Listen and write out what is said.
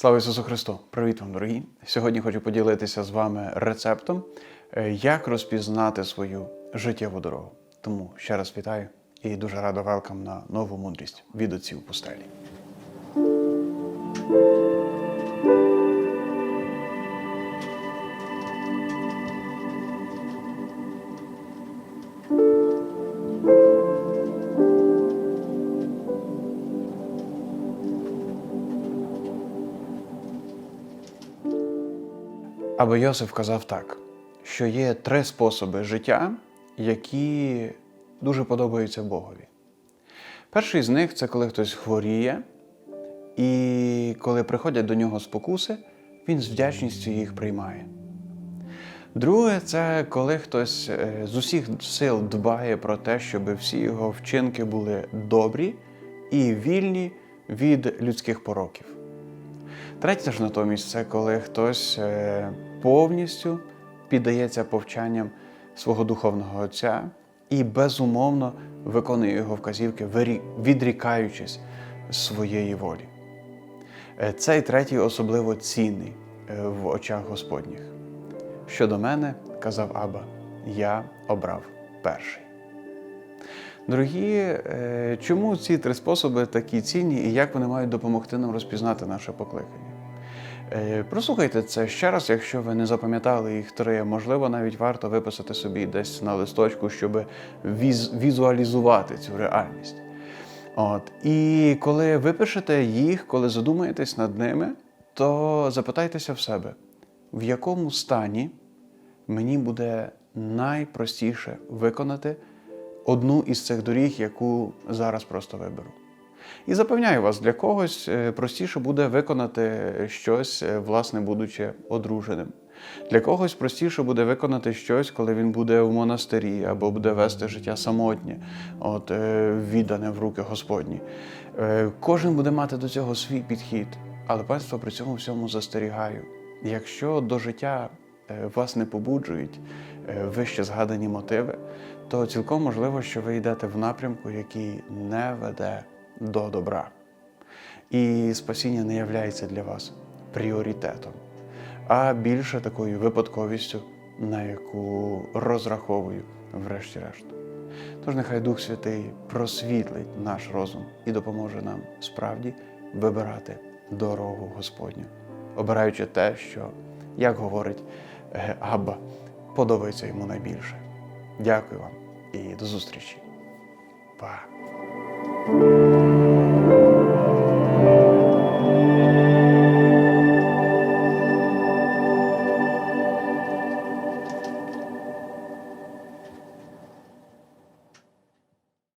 Слава Ісусу Христу! Привіт вам, дорогі! Сьогодні хочу поділитися з вами рецептом, е, як розпізнати свою життєву дорогу. Тому ще раз вітаю і дуже радо велкам на нову мудрість від отців пустелі. Або Йосиф казав так, що є три способи життя, які дуже подобаються Богові. Перший з них це коли хтось хворіє, і коли приходять до нього спокуси, він з вдячністю їх приймає. Друге, це коли хтось е, з усіх сил дбає про те, щоб всі його вчинки були добрі і вільні від людських пороків. Третє ж натомість це коли хтось е, повністю піддається повчанням свого духовного отця і безумовно виконує його вказівки, відрікаючись своєї волі. Е, Цей третій особливо цінний е, в очах Господніх. Щодо мене, казав Аба, я обрав перший. Дорогі, чому ці три способи такі цінні і як вони мають допомогти нам розпізнати наше покликання? Е, Прослухайте це ще раз, якщо ви не запам'ятали їх три. Можливо, навіть варто виписати собі десь на листочку, щоб віз- візуалізувати цю реальність. От. І коли ви пишете їх, коли задумаєтесь над ними, то запитайтеся в себе, в якому стані мені буде найпростіше виконати одну із цих доріг, яку зараз просто виберу. І запевняю вас, для когось е, простіше буде виконати щось, е, власне, будучи одруженим. Для когось простіше буде виконати щось, коли він буде в монастирі або буде вести життя самотнє, от, е, віддане в руки Господні. Кожен буде мати до цього свій підхід, але панство при цьому всьому застерігаю. Якщо до життя вас не побуджують вище згадані мотиви, то цілком можливо, що ви йдете в напрямку, який не веде до добра. І спасіння не являється для вас пріоритетом, а більше такою випадковістю, на яку розраховую, врешті-решт. Тож нехай Дух Святий просвітлить наш розум і допоможе нам справді вибирати дорогу Господню, обираючи те, що, як говорить е, Абба, подобається йому найбільше. Дякую вам і до зустрічі. Па!